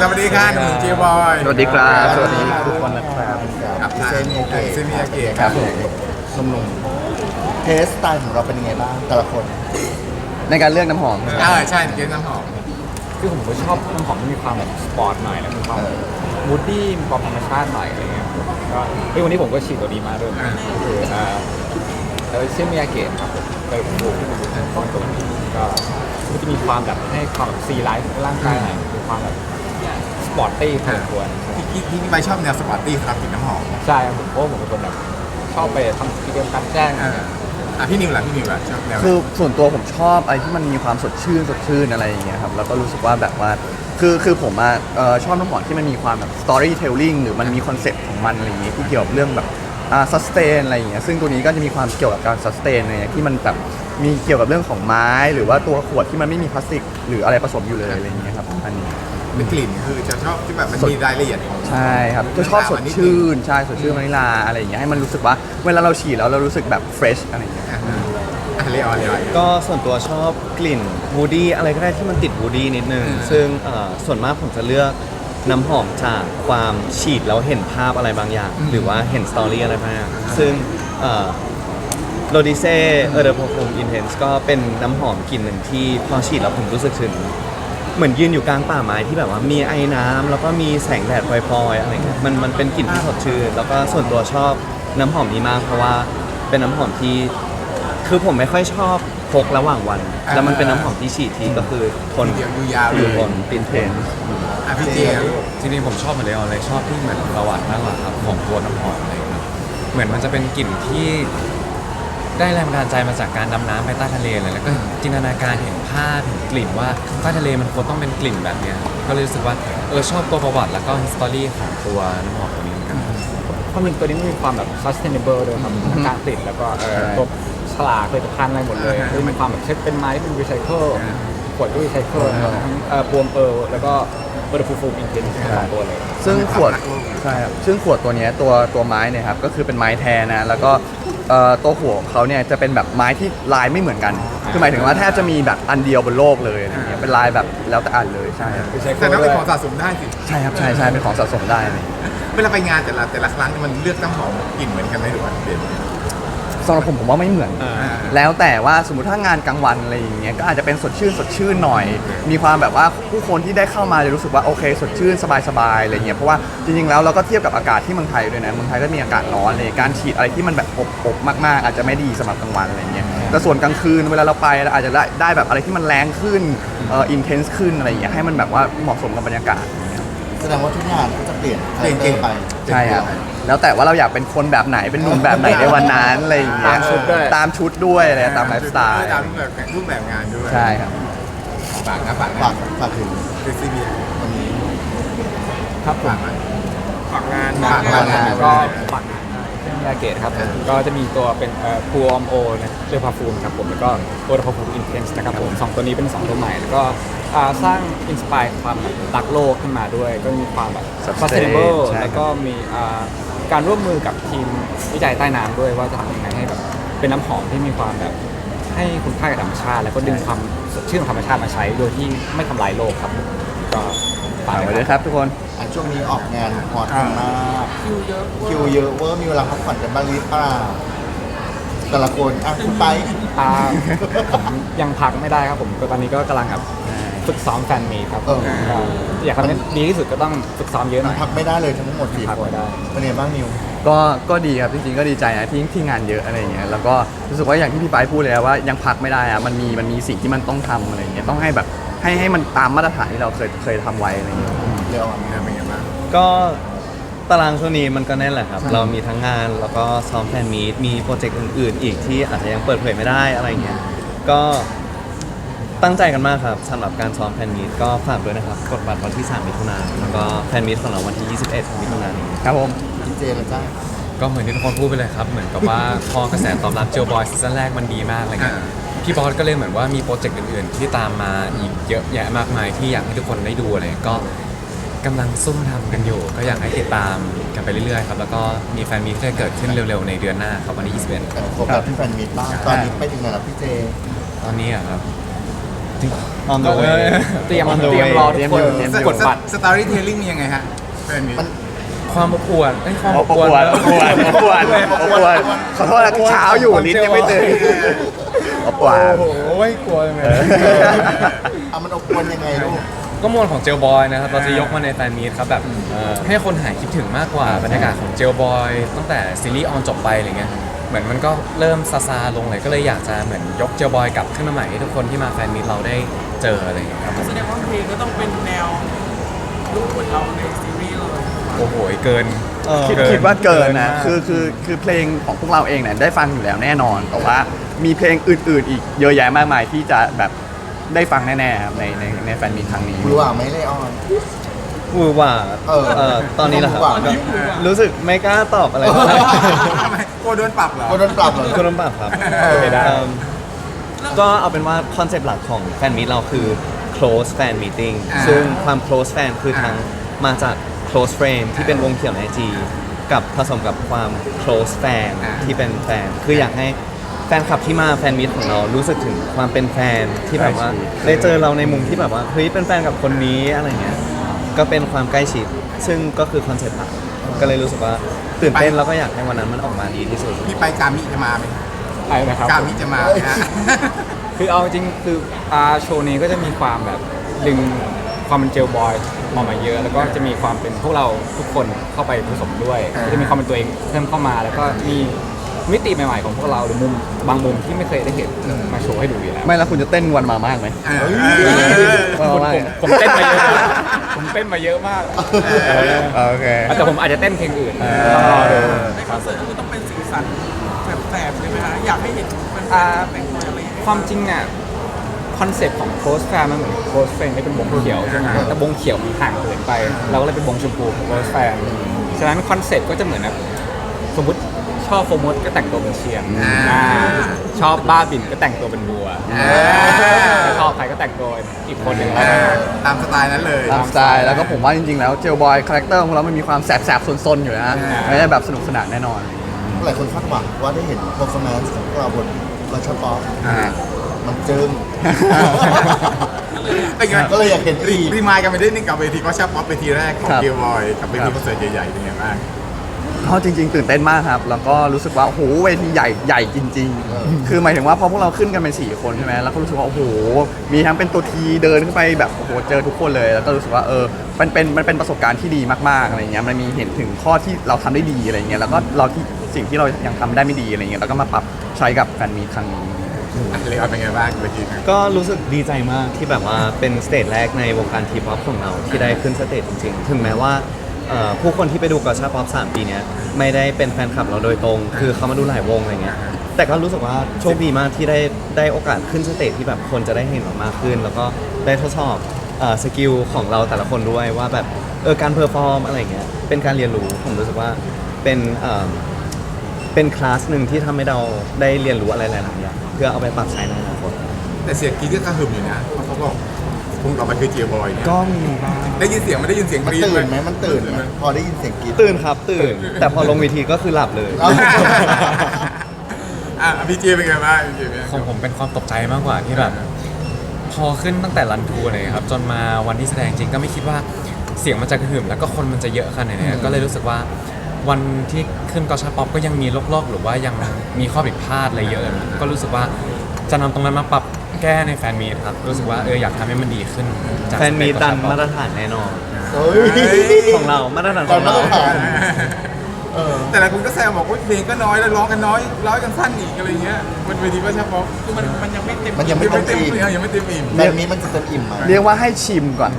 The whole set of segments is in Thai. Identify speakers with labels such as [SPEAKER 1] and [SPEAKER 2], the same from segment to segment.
[SPEAKER 1] สวัสดีค่ะหนุ่มจีบอย
[SPEAKER 2] สวัสดีครับ
[SPEAKER 3] สวัสดีทุกคนนะครับ
[SPEAKER 1] ครับ
[SPEAKER 3] เซมิยาเกะ
[SPEAKER 1] เซมิยาเกะ
[SPEAKER 3] ครับผมหนุ่มๆเทสสไตล์ของเราเป็นยังไงบ้างแต่ละคน
[SPEAKER 2] ในการเลือกน้ำหอม
[SPEAKER 1] อ่าใช่เกมน้ำหอม
[SPEAKER 4] คือผมก็ชอบน้ำหอมที่มีความแบบสปอร์ตหน่อยแล้วมีความมูดดี้มีความธรรมชาติหน่อยอะไรเงี้ยก็เฮ้ยวันนี้ผมก็ฉีดตัวนี้มาด้วยนะก็คืออ่าเออเชื่อมิยาเกะครับผมไปปลูกต้นตัวนี้ก็ก็จะมีความแบบให้ความแบบซีไลท์ร่างกายหน่อยมีความแบบส ปอร์ตตี้พอสมควร
[SPEAKER 1] พี่พี่พี่ใบชอบแนวสปอร์ตตี้ครับกลิ่นน้ำหอม
[SPEAKER 4] ใช่ครับผมเพราะว่าผมเป็นคนแบบชอบไปทำกิจกรรมกลารแจ้ง
[SPEAKER 1] อ่าอะพี่นิวล่ะพี่นิวล่ะชอบแนวไหน
[SPEAKER 2] คือส่วนตัวผมชอบอะไรที่มันมีความสดชื่นสดชื่นอะไรอย่างเงี้ยครับแล้วก็รู้สึกว่าแบบว่าคือคือผมอะเอ่อชอบน้ำหอมที่มันมีความแบบ storytelling หรือมันมีคอนเซ็ปต์ของมันอะไรอย่างเงี้ยที่เกี่ยวกับเรื่องแบบอ่า sustain อะไรอย่างเงี้ยซึ่งตัวนี้ก็จะมีความเกี่ยวกับการ sustain อะไรเงี้ยที่มันแบบมีเกี่ยวกับเรื่องของไม้ หรือว่าตัวขวดที่มันไม่มีพลาสติก หรืออะไรผสมอยู่เลยอะไรอย่างเงี้ยครับอันนี้
[SPEAKER 1] เป็นกลิ่นคือจะชอบที่แบบมันมีรายละเอียดของ
[SPEAKER 2] ใช่ครับจะชอบสดชื่นใช่สดชื่นวานิลาอะไรอย่างเงี้ยให้มันรู้สึกว่า เวลาเราฉีดแล้วเรารู้สึกแบบ fresh อะไรอย่างเงี้ย
[SPEAKER 1] อ่าอะเลออนเลออน
[SPEAKER 5] ก็ส่วนตัวชอบกลิ่นวูดี้อะไรก็ได้ที่มันติดวูดี้นิดนึงซึ่งเอ่อส่วนมากผมจะเลือกน้ำหอมจากความฉีดแล้วเห็นภาพอะไรบางอย่าง หรือว่าเห็นสตอรี่อะไรบางอย่างซึ่งโรดิเซ่เออเดอร์พฟูมอินเทนส์ก็เป็นน้ำหอมกลิ่นหนึ่งที่พอฉีดแล้วผมรู้สึกถึง เหมือนยืนอยู่กลางป่าไม้ที่แบบว่ามีไอ้น้ำแล้วก็มีแสงแดดพลอยๆอะไรเงี้ยมันมันเป็นกลิ่นที่สดชื่นแล้วก็ส่วนตัวชอบน้ำหอมนี้มาก เพราะว่าเป็นน้ำหอมที่ คือผมไม่ค่อยชอบพกระหว่างวันแล้วมันเป็นน้ำหอมที่ฉีดทีก็คือทน
[SPEAKER 1] เดี๋ยวดูยาว
[SPEAKER 5] อ
[SPEAKER 1] เล
[SPEAKER 5] ยู่
[SPEAKER 1] ย
[SPEAKER 5] ทนปินเทน
[SPEAKER 1] อะพี่เจมส์
[SPEAKER 6] จริงๆผมชอบเหมือนเลออนเลยชอบที่เหมือนประวัติมากกว่าครับของตัวน้ำหอมอะไรครับเหมือนมันจะเป็นกลิ่นที่ ได้แรงบันดาลใจมาจากการดำน้ำไปใต้ทะเลเลยแล้วก็จินตนาการเห็นภาพเห็นกลิ่นว่าใต้ทะเลมันควรต้องเป็นกลิ่นแบบเนี้ยก็เลยรู้สึกว่าเออชอบตัวประวัติแล้วก็ history ของตัวน้ำหอมตัวนี้เหมือนกัน
[SPEAKER 4] ความจริงตัวนี้มันมีความแบบ sustainable ด้วยครับทั้งการติดแล้วก็เอ่อตัวฉลากผลิตภัณฑ์อะไรหมดเลยคือมีความแบบเช็คเป็นไม้ที่เป็นรีไซเคิลขวดก็รีไซเคิลนะครับทั้งเอ่อปวมเปิลแล้วก็ เปอร์ฟูฟูอินเทนสองตัวเลย
[SPEAKER 2] ซึ่งขวดใช่ครับซึ่งขวดตัวเนี้ยตัวตัวไม้เนี่ยครับก็คือเป็นไม้แท้นะ แล้วก็เอ่อตัวหัวของเขาเนี่ยจะเป็นแบบไม้ที่ลายไม่เหมือนกัน คือหมายถึงว่าแทบจะมีแบบอันเดียวบนโลกเลยอะไรเงี้ยเป็นลายแบบแล้วแต่อันเลยใช่ครับ
[SPEAKER 1] แต่ต้องเป็นของสะสมได้สิ
[SPEAKER 2] ใช่ครับใช่ใช่เป็นของสะสมได้เลย
[SPEAKER 1] เวลาไปงานแต่ละแต่ละครั้งเนี่ยมันเลือกน้ำหอมกลิ่นเหมือนกันไหมหรือว่าเด่น
[SPEAKER 2] สำหรับผมผมว่าไม่เหมือนแล้วแต่ว่าสมมติถ้างานกลางวันอะไรอย่างเงี้ยก็อาจจะเป็นสดชื่นสดชื่นหน่อย มีความแบบว่าผู้คนที่ได้เข้ามาจะรู้สึกว่าโอเค สดชื่นสบายๆอะไรเงี้ยเพราะว่าจริงๆแล้วเราก็เทียบกับอากาศที่เมืองไทยด้วยนะเมืองไทยก็มีอากาศร้อนเลยการฉีดอะไรที่มันแบบอบอบมากๆ อาจจะไม่ดีสำหรับกลางวันอะไรเงี้ยแต่ส่วนกลางคืนเวลาเราไปเราอาจจะได้ได้แบบอะไรที่มันแรงขึ้นเอ่ออินเทนส์ขึ้นอะไรอย่างเงี้ยให้มันแบบว่าเหมาะสมกับบรรยากาศ
[SPEAKER 3] แสดงว่าทุกงานก็จะเปลี่ยน
[SPEAKER 1] เปลี่ยนเก่ง
[SPEAKER 3] ไป
[SPEAKER 2] ใช่ครับ แล้วแต่ว่าเราอยากเป็นคนแบบไหนเป็นหนุ่มแบบไหนในวันนั้นอะไรอย่างเงี้ย
[SPEAKER 4] ตามชุดด้วย
[SPEAKER 2] ตามชุดด้วยอะไรตามไลฟ์สไตล์
[SPEAKER 1] ตามรูปแบบรูปแบบงานด้วย
[SPEAKER 2] ใช่ครับ
[SPEAKER 1] ฝากนะฝาก
[SPEAKER 3] ฝา
[SPEAKER 1] นะ
[SPEAKER 3] กฝากถึง
[SPEAKER 1] คือซีบี
[SPEAKER 3] วันนี้
[SPEAKER 4] ครับผม
[SPEAKER 1] ฝากนะ
[SPEAKER 4] ฝากงาน
[SPEAKER 1] ฝากงาน
[SPEAKER 4] ก็ฝากงานเช่นยาเกตครับผมก็จะมีตัวเป็นเอ่อพูออมโอนะเรื่องพาฟูมครับผมแล้วก็โอร์พาฟูมอินเทนส์นะครับผมสองตัวนี้เป็นสองตัวใหม่ แล้วก็อ่าสร้างอินสปายความแบบรักโลกขึ้นมาด้วย ก็มีความแบบ
[SPEAKER 2] Sustain
[SPEAKER 4] sustainable
[SPEAKER 2] ใช่ครับ
[SPEAKER 4] แล้วก็มีอ่า การร่วมมือกับทีมวิจัยใต้น้ำด้วยว่าจะทำยังไงให้แบบเป็นน้ำหอมที่มีความแบบให้คุณค่ากับธรรมชาติ แล้วก็ดึงความสดชื่นของธรรมชาติมาใช้โดยที่ไม่ทำลายโลกครับผมก็ฝา
[SPEAKER 2] ฝากก
[SPEAKER 4] ไว้
[SPEAKER 2] ไว้
[SPEAKER 4] ด้
[SPEAKER 2] ด้
[SPEAKER 4] ว
[SPEAKER 2] วยย
[SPEAKER 4] ค
[SPEAKER 2] ครับรับทุกคน
[SPEAKER 3] อะช่วงนี้ออกงานฮอตกันมากคิวเยอะคิวเยอะเวอร์มีเวลาพักผ่อนกันบ้างหรือเปล่าแต่ละคนอะคุณไป
[SPEAKER 4] อ่าผมยังพักไม่ได้ครับผมก็ตอนนี้ก็กำลังแบบ ฝึกซ้อมแฟนมีตครับ
[SPEAKER 3] เออ
[SPEAKER 4] ก็อยากทำให้ดีที่สุดก็ต้องฝึกซ้อมเยอะหน่อย
[SPEAKER 3] พักไม่ได้เลยทั้งหมดสี่
[SPEAKER 4] พัก
[SPEAKER 3] คน
[SPEAKER 4] ไม่ได้
[SPEAKER 3] เป็นไงบ้างนิว
[SPEAKER 2] ก็ก็ดีครับจริงๆก็ดีใจนะที่ที่งานเยอะอะไรอย่างเงี้ยแล้วก็รู้สึกว่าอย่างที่พี่ไปายพูดเลยอะว่ายังพักไม่ได้อะมันมีมันมีสิ่งที่มันต้องทำอะไรอย่างเงี้ยต้องให้แบบให้ให้มันตามมาตรฐานที่เราเคยเคยทำไว้อะไรอย่างเงี้ย
[SPEAKER 3] เร็ว
[SPEAKER 1] เนี่ยเป็นไงบ้าง
[SPEAKER 5] ก็ตารางช่วงนี้มันก็แน่นแหละครับเรามีทั้งงานแล้วก็ซ้อมแฟนมีตมีโปรเจกต์อื่น ๆ อีกที่อาจจะยังเปิดเผยไม่ได้อะไรเงี้ยก็ ตั้งใจกันมากครับสำหรับการซ้อมแฟนมีตก็ฝากด้วยนะครับ กดบัตรวันที่ 3 มิถุนายนแล้วก็แฟนมีตของเราวันที่ 21 มิถุนายน
[SPEAKER 2] ครับผม
[SPEAKER 3] พี่เจนะจ้า
[SPEAKER 6] ก็เหมือนที่ทุกคนพูดไปเลยครับ เหมือนกับว่า พอกระแสตอบรับเจลบอยซีซั่นแรกมันดีมากอะไรเงี้ย
[SPEAKER 1] อ่า
[SPEAKER 6] พี่บอสก็เลยเหมือนว่ามีโปรเจกต์อื่นๆ ที่ตามมาอีกเยอะแยะมากมายที่อยากให้ทุกคนได้ดูอะไรก็กำลังซุ่มทำกันอยู่ ก็อยากให้ติดตามกันไปเรื่อยๆครับแล้วก็มีแฟนมีตที่จะเกิดขึ้นเร็วๆในเดือนหน้าครับวันที่21
[SPEAKER 3] แต่โฟกัสที่แฟนมีตบ้างตอนนี้ไปถึงไหนแล้วพี่เจ
[SPEAKER 6] ตอนนี้อะครับจริง
[SPEAKER 5] on the way
[SPEAKER 4] เตรียม
[SPEAKER 5] On the
[SPEAKER 4] เตรียม
[SPEAKER 5] way
[SPEAKER 4] รอทุกคน
[SPEAKER 2] เตรียมอยู่
[SPEAKER 4] กดบัตร
[SPEAKER 1] สตอรี่เทลลิ่งมียังไงฮะแฟนมี
[SPEAKER 3] มัน
[SPEAKER 6] ความอบอวดไอ้ยความ
[SPEAKER 2] เอา
[SPEAKER 6] อบ
[SPEAKER 2] ประ
[SPEAKER 6] อว
[SPEAKER 2] ก
[SPEAKER 6] ด
[SPEAKER 2] วดประกวดประกวดประกวดขอโทษนะเช้าอยู่ลิ้นยังไม่ตื่นประกวด
[SPEAKER 6] โอ้โหกลัวเลย
[SPEAKER 3] เอามันอบอวนยังไงลูก
[SPEAKER 6] ก็มวลของเจลบอยนะครับ เราจะยกมาในแฟนมีตครับแบบให้คนหายคิดถึงมากกว่าบรรยากาศของเจลบอย ตั้งแต่ซีรีส์ออนจบไปอะไรเงี้ย เหมือนมันก็เริ่มซาซาลงเลยก็เลยอยากจะเหมือนยกเจลบอยกลับขึ้นมาใหม่ให้ทุกคนที่มาแฟนมีตเราได้เจออะไรอย่างเงี้ยครับผม
[SPEAKER 7] แสดงว่าเพลงก็ต้องเป็นแนวลูกเหมือนเราในซีรีส์เลย
[SPEAKER 6] โอ้โหเกิน
[SPEAKER 5] เออ
[SPEAKER 2] คิด
[SPEAKER 6] เกิน
[SPEAKER 2] คิดว่าเกินนะ
[SPEAKER 6] เกินมาก
[SPEAKER 2] คือคือคือเพลงของพวกเราเองเนี่ยได้ฟังอยู่แล้วแน่นอน แต่ว่ามีเพลงอื่น ๆ อีกเยอะแยะมากมายที่จะแบบได้ฟังแน่ๆครับในในในแฟนมีตครั้งนี้
[SPEAKER 3] หรือว่าไหม่เลยออน
[SPEAKER 5] พูดว่า
[SPEAKER 3] เออ
[SPEAKER 5] เออตอนนี้นะครับ
[SPEAKER 3] พูดว่า
[SPEAKER 5] ก็รู้สึกไม่กล้าตอบอะไรเท่าไหร่
[SPEAKER 1] ทำไมกลัวโดนปรับเหรอ
[SPEAKER 3] คนโดนปรับเหรอ
[SPEAKER 5] คุณลำบากครับ
[SPEAKER 4] ไม่ได้
[SPEAKER 5] เอิ่มก็เอาเป็นว่าคอนเซปต์หลักของแฟนมิตเราคือ close fan meeting
[SPEAKER 1] อ่า
[SPEAKER 5] ซึ่งความ close fan คือทั้งมาจาก close friend ที่เป็นวงเขียวใน IG กับผสมกับความ close fan
[SPEAKER 1] อ่า
[SPEAKER 5] ที่เป็นแฟน คืออยากให้แฟนคลับที่มาแฟนมิตของเรารู้สึกถึงความเป็นแฟนที่แบบว่าได้เจอเราในมุมที่แบบว่าเฮ้ยเป็นแฟนกับคนนี้อะไรเงี้ย ก็เป็นความใกล้ชิด ซึ่งก็คือคอนเซปต์หลักก็เลยรู้สึกว่าตื่นเต้นแล้วก็อยากให้วันนั้นมันออกมาดีที่สุด
[SPEAKER 1] พี่ไปกามิจะมาไหม
[SPEAKER 4] อะไรนะครับ
[SPEAKER 1] กามิจะมาไหมฮะ
[SPEAKER 4] คือเอาจริงคืออาโชว์นี้ก็จะมีความแบบดึงความเป็นเจลบอยออกมาเยอะ แล้วก็จะมีความเป็นพวกเราทุกคนเข้าไปผสมด้วย
[SPEAKER 1] อ่า
[SPEAKER 4] ก็จะมีความเป็นตัวเองเพิ่มเข้ามา แล้วก็มีมิติใหม่ ๆ ของพวกเราหรือมุมบางมุมที่ไม่เคยได้เห็นมาโชว์ให้ดูอยู่แล้ว
[SPEAKER 2] ไม่แล้วคุณจะเต้นวันมามากไหม
[SPEAKER 1] เออ
[SPEAKER 2] วันมามาก
[SPEAKER 4] ผมเต้นมาเยอะนะ ผมเต้นมาเยอะมาก
[SPEAKER 2] โอเค
[SPEAKER 4] แต่ผมอาจจะเต้นเพลงอื่น
[SPEAKER 2] เออ
[SPEAKER 4] ต้องรอดู
[SPEAKER 7] ในคอนเสิร์ตก็คือต้องเป็นสีสันแสบๆใช่ไหมคะอยากให้เห็นเป็น
[SPEAKER 4] อ่า
[SPEAKER 7] แต่งตัวอะไรอย่างเงี้ย
[SPEAKER 4] ความจริงเนี่ยคอนเซ็ปต์ของ close fan มันเหมือน close friend ที่เป็นวงเขียวใช่ไหมแต่วงเขียวมันห่างเกินไป เราก็เลยเป็นวงชมพูของ close fan ฉะนั้นคอนเซ็ปต์ก็จะเหมือนแบบสมมติ ชอบโฟมดก็แต่งตัวเป็นเชียง
[SPEAKER 1] อ่า
[SPEAKER 4] อ่าชอบบ้าบินก็แต่งตัวเป็นบัว
[SPEAKER 1] อ่า
[SPEAKER 4] ถ้าชอบใครก็แต่งตัวเป็นอีกคนหนึ่ง
[SPEAKER 1] เออตามสไตล์นั้นเลย
[SPEAKER 2] ตามสไตล์แล้วก็ผมว่าจริงๆ แล้วเจลบอยคาแรคเตอร์ของเรามันมีความแสบๆซนๆ อยู่นะ
[SPEAKER 1] อ่า
[SPEAKER 2] ไม่ได้แบบสนุกสนานแน่นอน
[SPEAKER 3] หลายคนคาดหวังว่าได้เห็น performance ของพวกเราบนรัชป๊อป
[SPEAKER 1] อ่า
[SPEAKER 3] มันจึง
[SPEAKER 1] เป็นไง
[SPEAKER 3] ก็เลยอยากเห็นอีก
[SPEAKER 1] รีมายกันไปด้วยนี่กับเวทีก็ชาป๊อปเวทีแรกของ
[SPEAKER 2] ครับ
[SPEAKER 1] เกียวบอยกับเว
[SPEAKER 2] ครั
[SPEAKER 1] ที
[SPEAKER 2] บ
[SPEAKER 1] คอนเสิร์ตใหญ่ๆเป็นไงบ้าง
[SPEAKER 2] ก็จริง ๆ ตื่นเต้นมากครับ แล้วก็รู้สึกว่าโอ้โหเวทีใหญ่ใหญ่จริง ๆ คือหมายถึงว่าพอพวกเราขึ้นกันเป็นสี่คนใช่ไหมแล้วก็รู้สึกว่าโอ้โหมีทั้งเป็นตัวทีเดินขึ้นไปแบบโอ้โหเจอทุกคนเลย แล้วก็รู้สึกว่าเออมันเป็นมันเป็นประสบการณ์ที่ดีมากๆอะไรเงี้ยมันมีเห็นถึงข้อที่เราทำได้ดีอะไรเงี้ยแล้วก็เราที่สิ่งที่เรายังทำได้ไม่ดีอะไรเงี้ยแล้วก็มาปรับใช้กับแฟนมีตครั้งนี้
[SPEAKER 1] อะเลยเอาเป็นไงบ้างเวทีนั้น
[SPEAKER 5] ก็รู้สึกดีใจมากที่แบบว่าเป็นสเตจแรกในวงการทีป๊อปของเราที่ได้ขึ้นสเตจจริงๆ ถึงแม้ว่า เอ่อผู้คนที่ไปดูกอชาป๊อป3ปีเนี้ยไม่ได้เป็นแฟนคลับเราโดยตรง คือเขามาดูหลายวงอะไรเงี้ยแต่ก็รู้สึกว่าโชคดีมากที่ได้ได้โอกาสขึ้นสเตจที่แบบคนจะได้เห็นเรามากขึ้น แล้วก็ได้ทดสอบเอ่อสกิลของเราแต่ละคนด้วยว่าแบบเออการเพอร์ฟอร์มอะไรเงี้ยเป็นการเรียนรู้ผมรู้สึกว่าเป็นเอ่อเป็นคลาสหนึ่งที่ทำให้เราได้เรียนรู้อะไรหลายๆอย่างเพื่อเอาไปปรับใช้ในอนาคต
[SPEAKER 1] แต่เสียงกรีดก็กระหึ่มอยู่นะเพราะเขาบอก คงต่อไปคือเกียวบอยเนี่ย
[SPEAKER 5] ก็มีบ้าง
[SPEAKER 1] ได้ยินเสียงไม่ได้ยินเสียง
[SPEAKER 3] มัน
[SPEAKER 1] กรี๊ด
[SPEAKER 3] ตื่นไหมมันตื่นไหม
[SPEAKER 1] ไหม
[SPEAKER 3] พอได้ยินเสียงกรี๊ด
[SPEAKER 5] ตื่นครับ ตื่น แต่พอลงเวทีก็คือหลับเลย
[SPEAKER 3] เอ้า
[SPEAKER 1] อะพี่เจเป็นไงบ้างพี่เจเป็นไง
[SPEAKER 6] ของผมเป็นความตกใจมากกว่าที่แบบพอขึ้นตั้งแต่รันทูเลยครับ จนมาวันที่แสดงจริงก็ไม่คิดว่าเสียงมันจะกระหึ่มแล้วก็คนมันจะเยอะขนาดนี้ก็เลยรู้สึกว่าวันที่ขึ้นกอชาป๊อปก็ยังมีลอกๆ หรือว่ายังมีข้อผิดพลาดอะไรเยอะ ก็รู้สึกว่าจะนำตรงนั้นมาปรับ แก้ในแฟนมีตครับ รู้สึกว่าเอออยากทำให้มันดีขึ้นจาก
[SPEAKER 5] แฟนมีดัน
[SPEAKER 6] สเปค
[SPEAKER 5] มาตรฐานแน่นอน
[SPEAKER 3] เฮ้ย
[SPEAKER 5] ของเรามาตรฐานข
[SPEAKER 3] ตอ
[SPEAKER 5] อนง
[SPEAKER 3] มา
[SPEAKER 5] เรา
[SPEAKER 3] ตรฐานเออ
[SPEAKER 1] แต่หลายคนก็แซวบอกว่าเพลงก็น้อยแล้วร้องกันน้อยร้องกันสั้นอีกอะไรเงี้ยมันเวทีก็ชาป๊อป
[SPEAKER 7] คือมันมันยังไม่เต็ม
[SPEAKER 3] มันยังไม่
[SPEAKER 1] ไม่เต็ม
[SPEAKER 3] อิ่ม
[SPEAKER 1] อิ่มยังไม่เต็มอิ่ม
[SPEAKER 3] แบบนี้มันจะเต็มอิ่มไหม
[SPEAKER 2] เรียกว่าให้ชิมก่อน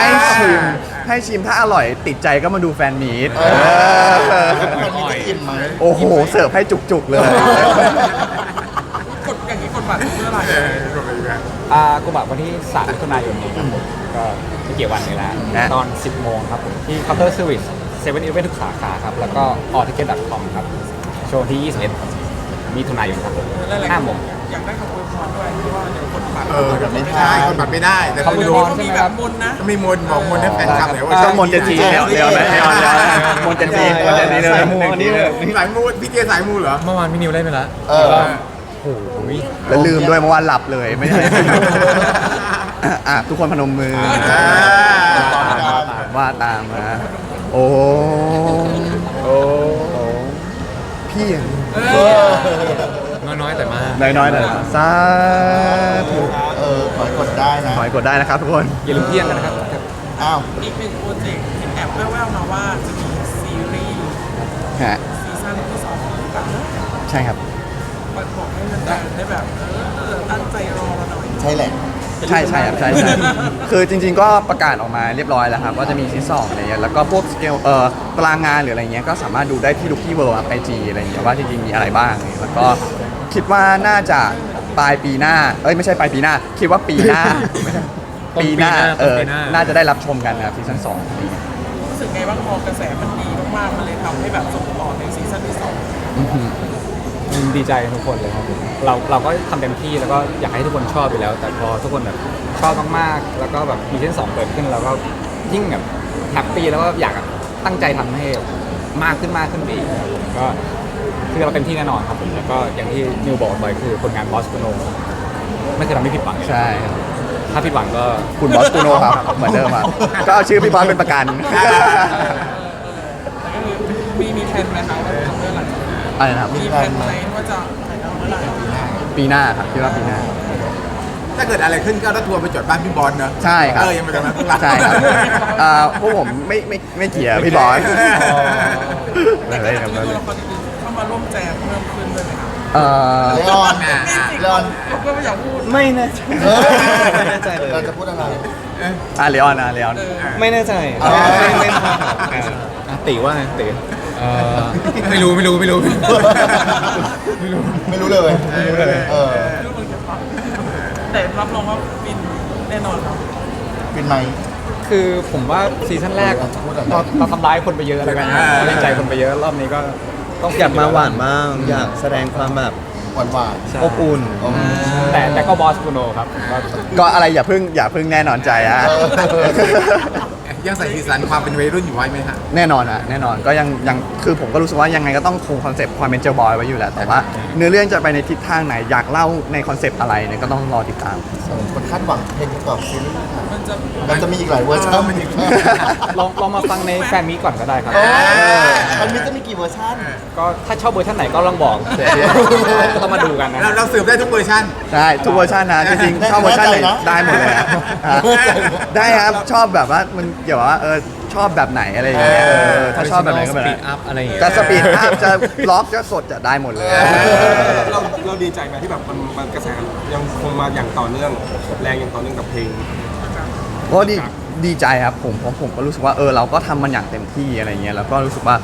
[SPEAKER 2] ให้ชิม ให้ชิมถ้าอร่อยติดใจก็มาดูแฟนมีต
[SPEAKER 3] เออ
[SPEAKER 2] เออ
[SPEAKER 3] มันมีจะอิ่มไหม
[SPEAKER 2] โอ้โห เสิร์ฟให้จุกๆเลย
[SPEAKER 7] กดอย่างนี้กดบัตรเพื่ออะไร
[SPEAKER 1] เออก็เป็นแบบ
[SPEAKER 4] อ่ากูบัตรวันที่3มิถุนายนนี้ครับผมก็ไม่กี่วันนี้แล้ว
[SPEAKER 2] นะ
[SPEAKER 4] ตอน 10 โมงครับผมที่ Counter Service 7 e เ e ่ e ทุกสาขาครับ แล้วก็ a l l t i c k e t c o m ครับ โชว์ที่ 21มิถุนายนครับผม
[SPEAKER 7] แล้วอะไร
[SPEAKER 4] 5โมง
[SPEAKER 7] อยากได้คำอวยพรด้วยเพราะว่าเดี๋ยวกดบัตร
[SPEAKER 1] เออแบบไม่ได้คนบัตรไม่ได้แต่
[SPEAKER 4] เขา
[SPEAKER 1] เขา
[SPEAKER 4] ไม่
[SPEAKER 1] ดู
[SPEAKER 4] รู้
[SPEAKER 7] เขามีแบบมนต์นะ
[SPEAKER 1] มีมนต์บอกมนต์ให้แฟนคลับหน่อยว่า
[SPEAKER 2] ต้องมนต์เจนจีเดี๋ยวเดี๋ยวนะเดี๋ยวเดี๋ยวมนต์เจนจีมนต์เจนจีเลย
[SPEAKER 5] สายมูอันนี้เลย
[SPEAKER 1] สายมูพี่เจสายมูเหรอ
[SPEAKER 6] เมื่อวานพี่นิวเล่นไปแล้ว
[SPEAKER 3] เออ
[SPEAKER 6] โอ้โห
[SPEAKER 2] แล้วลืมด้วยเมื่อวานหลับเลยไม่ได้ อะอะทุกคนพนมมืออ
[SPEAKER 1] อ่า
[SPEAKER 3] ตอนการ
[SPEAKER 2] ว่าตามมาโอ้โอ้พี่อย่าง
[SPEAKER 6] น้อยๆแต่มาก
[SPEAKER 2] น้อยๆหน่อยสาธุ
[SPEAKER 3] เออขอให้กดได้นะ
[SPEAKER 2] ขอให้กดได้นะครับทุกคน
[SPEAKER 4] อย่าลืมเพี้ยงกันนะครับ
[SPEAKER 3] อ้าว
[SPEAKER 7] อีกหนึ่งโปรเจกต์เห็นแอบแว่วๆมาว่าจะมีซีรีส์
[SPEAKER 2] ฮะ
[SPEAKER 7] ซีซั่นที่สองกัน
[SPEAKER 2] ใช่ครับ
[SPEAKER 7] บอกให้แฟนๆได้แบบเออตั้งใจรอเราหน่อย
[SPEAKER 3] ใช่แหละ
[SPEAKER 2] ใช่ใช่ครับใช่ใช่ คือจริง ๆ ก็ประกาศออกมาเรียบร้อยแล้วครับว่าจะมีซีซั่นสองอะไรเงี้ยแล้วก็พวกสเกลเอ่อตารางงานหรืออะไรเงี้ยก็สามารถดูได้ที่ลูกที่เวิร์ลไอจีอะไรเงี้ยว่าจริงๆมีอะไรบ้างแล้วก็คิดว่าน่าจะปลายปีหน้าเอ้ยไม่ใช่ปลายปีหน้า คิดว่าปีหน้าไม่ใช่ปีหน้าเออน่าจะได้รับชมกันนะครับซีซั่นสองอะไรเงี้ย
[SPEAKER 7] รู้สึกไงบ้างพอกระแสมันดีมากๆ มันเลยทำให้แบบส่งต่อในซีซั่นที่สอง
[SPEAKER 4] ดีใจทุกคนเลยครับผมเราเราก็ทำเต็มที่แล้วก็อยากให้ทุกคนชอบอยู่แล้ว แต่พอทุกคนแบบชอบมากๆแล้วก็แบบมีเช่นสองเกิดขึ้นเราก็ยิ่งแบบแฮปปี้แล้วก็อยากตั้งใจทำให้มากขึ้นมากขึ้นไปอีกครับผมก็คือเราเต็มที่แน่นอนครับผมแล้วก็อย่างที่นิวบอกไปคือผลงานบอสโกโนไม่เคยทำให้ผิดหวังเลย
[SPEAKER 2] ใช่ครับ
[SPEAKER 4] ถ้าผิดหวังก็
[SPEAKER 2] คุณบอสตูโนครับ เหมือนเดิมครับก็เอาชื่อพี่บอสเป็นประกัน
[SPEAKER 7] แต่ก็คือมีมีแผนไหมคะว่าจะทำเมื่อไหร่
[SPEAKER 2] อะไรนะครับ
[SPEAKER 7] มีแผนไหมว่าจะถ่ายทำเมื่อไหร่
[SPEAKER 2] ปีหน้าครับคิดว่าปีหน้า
[SPEAKER 1] ถ้าเกิดอะไรขึ้นก็เอารถทัวร์ไปจอดบ้านพี่บอลเนอะ
[SPEAKER 2] ใช่ครับ
[SPEAKER 1] เออยังไม่กำลังพวกเรา
[SPEAKER 2] ใช่ครับเอ่อพวกผมไม่ไม่ไม่เกี่ยวพี่บอส
[SPEAKER 7] แต่
[SPEAKER 2] อะไร
[SPEAKER 7] ก็
[SPEAKER 2] ค
[SPEAKER 7] จะ
[SPEAKER 2] รับ
[SPEAKER 7] มีตัวละครอื่นๆเข้ามาร่วมแจมเพิ่มขึ้นด้วยไหมครับ
[SPEAKER 2] เอ่อ
[SPEAKER 3] เลออนเลออน
[SPEAKER 7] เราก็ไม่อยากพูด
[SPEAKER 5] ไม่แน่ใจ
[SPEAKER 3] เออ
[SPEAKER 5] ไม่แน่ใจเลย
[SPEAKER 3] เราจะพูดอะไร
[SPEAKER 2] อะเลออนนะเลออน
[SPEAKER 5] ไม่แน่ใจ
[SPEAKER 3] อ๋อ
[SPEAKER 5] ไม่ไม่ทราบ
[SPEAKER 4] อะติว่าไงติ
[SPEAKER 6] เอ่อไม่รู้ไม่รู้ไม่รู้
[SPEAKER 3] ไม่รู้เลยไม่รู้เลย เออ
[SPEAKER 7] แต่รับรองว่าฟินแน่นอนครับ
[SPEAKER 3] เป็นไหม
[SPEAKER 4] คือผมว่าซีซั่นแรกเราเราทำร้ายคนไปเยอะแล้วกันนะเล่นใจคนไปเยอะรอบนี้ก็ต้อง
[SPEAKER 5] อยากมาหวานบ้างอยากแสดงความแบบ
[SPEAKER 3] หวานหวาน
[SPEAKER 5] อบอุ่น
[SPEAKER 3] ๆอืม
[SPEAKER 4] แต่แต่ก็บอสกูโนครับก็
[SPEAKER 2] ก็อะไรอย่าเพิ่งอย่าเพิ่งแน่นอนใจอะ
[SPEAKER 3] เออ
[SPEAKER 1] ยังใส่สีสันความเป็นวัยรุ่นอยู่ไว้ไหมฮะ
[SPEAKER 2] แน่นอนอะแน่นอนก็ยังยังคือผมก็รู้สึกว่ายังไงก็ต้องคงคอนเซปต์ความเป็นเจลบอยไว้อยู่แหละแต่ว่าเนื้อเรื่องจะไปในทิศทางไหนอยากเล่าในคอนเซปต์อะไรเนี่ยก็ต้องรอติดตาม
[SPEAKER 3] คนคาดหวังเพลงประกอบซีรีส์ค่ะ
[SPEAKER 7] มันจะ
[SPEAKER 3] มันจะมีอีกหลายเวอร์ชัน
[SPEAKER 1] เออมันอีก
[SPEAKER 4] ลองลองมาฟังในแฟนมีตก่อนก็ได้ครับ
[SPEAKER 3] เออมันมีจะมีกี่เวอร์ชัน
[SPEAKER 4] ก็ถ้าชอบเวอร์ชันไหนก็ลองบอกเดี๋ยวก็ต้องมาดูกันนะ
[SPEAKER 1] เราเราสืบได้ทุกเวอร์ชัน
[SPEAKER 2] ใช่ทุกเวอร์ชันนะจริงๆชอบเวอร์ชันไหนได้หมดเลยอะฮะได้ครับชอบแบบว่ามันเกี่ยวกับว่าเออชอบแบบไหนอะไรอย่างเงี้ยเออถ้าชอบแบบไหนก็แบบ
[SPEAKER 6] สปี
[SPEAKER 2] นั้น
[SPEAKER 6] ดอัพอะไรอย่างเงี้ย
[SPEAKER 2] จะสปีดอัพจะล็อกจะสดจะได้หมดเลย
[SPEAKER 8] เราเราดีใจไหมที่แบบมันมันกระแสยังคงมาอย่างต่อเนื่องแรงอย่างต่อเนื่องกับเพลง
[SPEAKER 2] ก็ดีดีใจครับผมผมผมก็รู้สึกว่าเออเราก็ทำมันอย่างเต็มที่อะไรเงี้ยแล้วก็รู้สึกว่า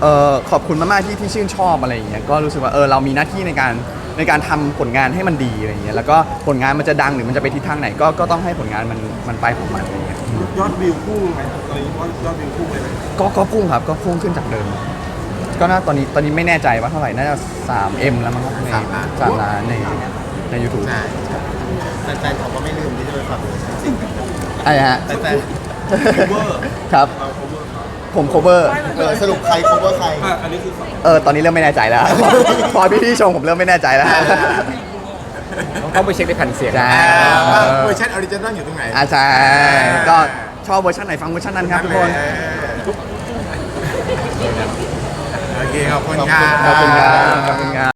[SPEAKER 2] เออขอบคุณมากๆที่ที่ชื่นชอบอะไรอย่างเงี้ยก็รู้สึกว่าเออเรามีหน้าที่ในการในการทำผลงานให้มันดีอะไรเงี้ยแล้วก็ผลงานมันจะดังหรือมันจะไปทิศทางไหนก็ก็ต้องให้ผลงานมันมันไปของมันอะไรเงี้ย
[SPEAKER 8] ยอดวิวพุ่งไหมตอนนี้ว่ายอดวิวพุ่งเลยไหม
[SPEAKER 2] ก็ก็พุ่งครับก็พุ่งขึ้นจากเดิม ก็น่าตอนนี้ตอนนี้ไม่แน่ใจว่าเท่าไหร่น่าจะ3 M แล้วมั้งครับใน
[SPEAKER 1] สามล้าน
[SPEAKER 2] สามล้านในในยูทูบ
[SPEAKER 1] ใช่
[SPEAKER 3] แฟนๆเขาก็ไม่ลืมที่จะไปฟังเวอร์ชันจริงกัน
[SPEAKER 2] อะไรฮะ
[SPEAKER 3] แฟน
[SPEAKER 2] ครับผม cover
[SPEAKER 3] ๆเออสรุปใคร cover ใคร
[SPEAKER 8] อะอันนี้คือฝั่ง
[SPEAKER 2] เออตอนนี้เริ่มไม่แน่ใจแล้ว พอพี่พี่ๆชมผมเริ่มไม่แน่ใจแล้ว
[SPEAKER 4] ต้องไปเช็คในแผ่นเสียง
[SPEAKER 2] ใช่
[SPEAKER 1] เวอร์ชันออริจินอลอยู่ตรงไหน
[SPEAKER 2] อาใช่ก็ชอบเวอร์ชันไหนฟังเวอร์ชันนั้นครับทุกคน
[SPEAKER 1] โอเคขอบคุณ
[SPEAKER 3] ขอบ
[SPEAKER 1] ครั
[SPEAKER 3] คุณ
[SPEAKER 1] บ
[SPEAKER 2] ขอบคุณครับ ขอบคุณครับ